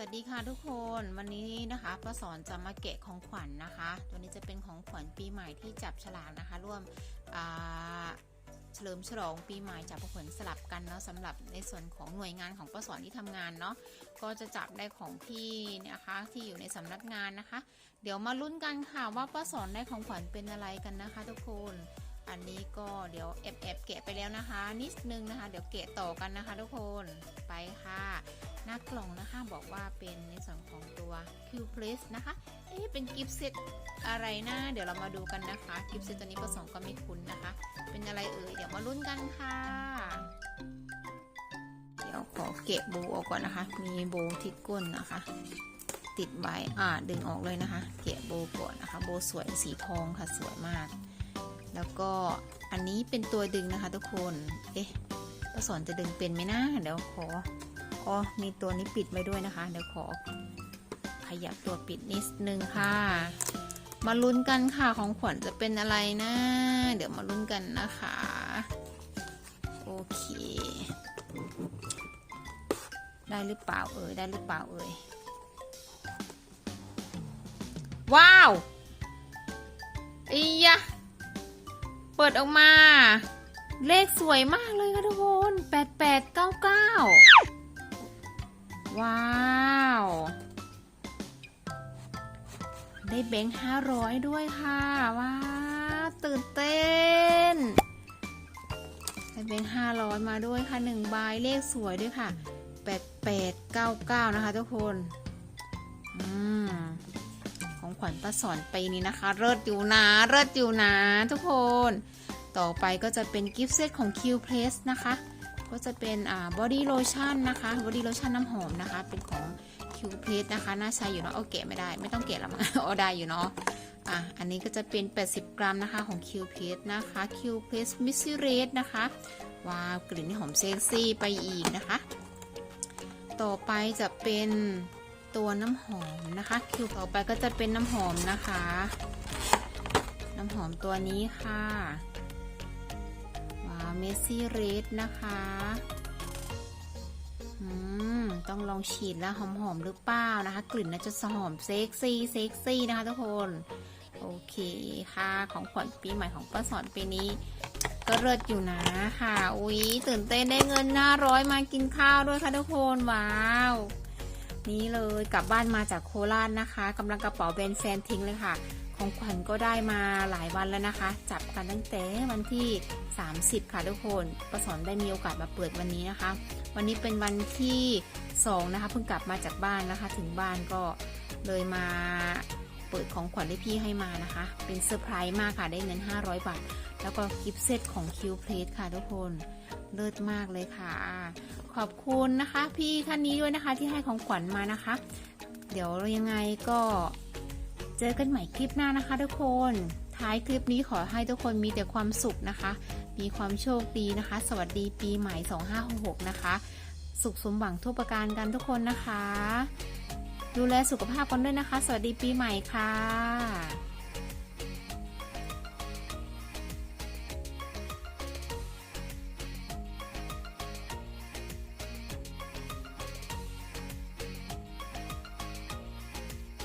วัสดีค่ะทุกคนวันนี้นะคะป้าสอนจะมาแกะของขวัญนะคะ ตัวนี้จะเป็นของขวัญปีใหม่ที่จับฉลากนะคะ ร่วมเฉลิมฉลองปีใหม่จับของขวัญสลับกันเนาะสำหรับในส่วนของหน่วยงานของป้าสอนที่ทำงานเนาะก็จะจับได้ของพี่นะคะที่อยู่ในสำนักงานนะคะ เดี๋ยวมาลุ้นกันค่ะว่าป้าสอนได้ของขวัญเป็นอะไรกันนะคะ ทุกคนอันนี้ก็เดี๋ยวแอบแอบแกะไปแล้วนะคะ นิดนึงนะคะ เดี๋ยวแกะต่อกันนะคะ ทุกคนไปค่ะ น้ากล่องนะคะบอกว่าเป็นในส่วนของตัว Q Plus นะคะ เอ๊ะเป็นกิฟต์เซตอะไรนะเดี๋ยวเรามาดูกันนะคะ กิฟต์เซตตัวนี้ประสองก็ไม่คุ้นนะคะ เป็นอะไรเอ่ยเดี๋ยวมาลุ้นกันค่ะ เดี๋ยวขอเกะโบออกก่อนนะคะ มีโบที่ก้นนะคะ ติดไว้อ่าดึงออกเลยนะคะเกะโบก่อนนะคะ โบสวยสีทองค่ะสวยมาก แล้วก็อันนี้เป็นตัวดึงนะคะ ทุกคน เอ๊ะประสอนจะดึงเป็นไหมนะเดี๋ยวขอ อ๋อมีตัวนี้ปิดไว้ด้วยนะคะ เดี๋ยวขอขยับตัวปิดนิดนึงค่ะ มาลุ้นกันค่ะของขวัญจะเป็นอะไรนะ เดี๋ยวมาลุ้นกันนะคะ โอเค ได้หรือเปล่าเอ่ยได้หรือเปล่าเอ่ยว้าวอียะเปิดออกมา เลขสวยมากเลยค่ะทุกคน8899 ได้แบงค์ห้าร้อยด้วยค่ะว้าตื่นเต้นได้แบงค์ห้าร้อยมาด้วยค่ะหนึ่งใบเลขสวยด้วยค่ะแปดแปดเก้าเก้านะคะทุกคนอืมของขวัญป้าสอนปีนี้นะคะเลิศอยู่นะเลิศอยู่นะทุกคน ต่อไปก็จะเป็นกิฟต์เซตของ Q Place นะคะ ก็จะเป็นอ่าบอดี้โลชั่นนะคะบอดี้โลชั่นน้ำหอมนะคะ เป็นของ Q Place นะคะ น่าใช้อยู่เนาะเอาแกะไม่ได้ ไม่ต้องแกะล้วมั้งเอาได้อยู่เนาะอะอันนี้ก็จะเป็น 80 กรัมนะคะของ Q Place นะคะ Q Place Missy Red นะคะ ว้าวกลิ่นนี่หอมเซ็กซี่ไปอีกนะคะ ต่อไปจะเป็นตัวน้ำหอมนะคะคิวต่อไปก็จะเป็นน้ำหอมนะคะ น้ำหอมตัวนี้ค่ะว้าวเมสซี่เรดนะคะ ต้องลองฉีดแล้วหอมๆหรือเปล่านะคะ กลิ่นน่าจะหอมเซ็กซี่เซ็กซี่นะคะทุกคน โอเคค่ะ ของขวัญปีใหม่ของป้าสอนปีนี้ ก็เลิศอยู่นะค่ะ อุ๊ยตื่นเต้นได้เงินหน้าร้อยมากินข้าวด้วยค่ะทุกคนว้าวนี่เลยกลับบ้านมาจากโคราชนะคะกำลังกระเป๋าแบนแฟนทิ้งเลยค่ะ ของขวัญก็ได้มาหลายวันแล้วนะคะ จับกันตั้งแต่วันที่ 30 ค่ะทุกคนประสอนได้มีโอกาสมาเปิดวันนี้นะคะ วันนี้เป็นวันที่ 2 นะคะเพิ่งกลับมาจากบ้านนะคะ ถึงบ้านก็เลยมาเปิดของขวัญที่พี่ให้มานะคะ เป็นเซอร์ไพรส์มากค่ะได้เงิน 500 บาท แล้วก็กิฟต์เซตของ Q Plate ค่ะทุกคนเลิศมากเลยค่ะ ขอบคุณนะคะ พี่ท่านนี้ด้วยนะคะที่ให้ของขวัญมานะคะ เดี๋ยวยังไงก็ เจอกันใหม่คลิปหน้านะคะทุกคน ท้ายคลิปนี้ขอให้ทุกคนมีแต่ความสุขนะคะ มีความโชคดีนะคะ สวัสดีปีใหม่ 2566 นะคะ สุขสมหวังทุกประการกันทุกคนนะคะ ดูแลสุขภาพกันด้วยนะคะ สวัสดีปีใหม่ค่ะ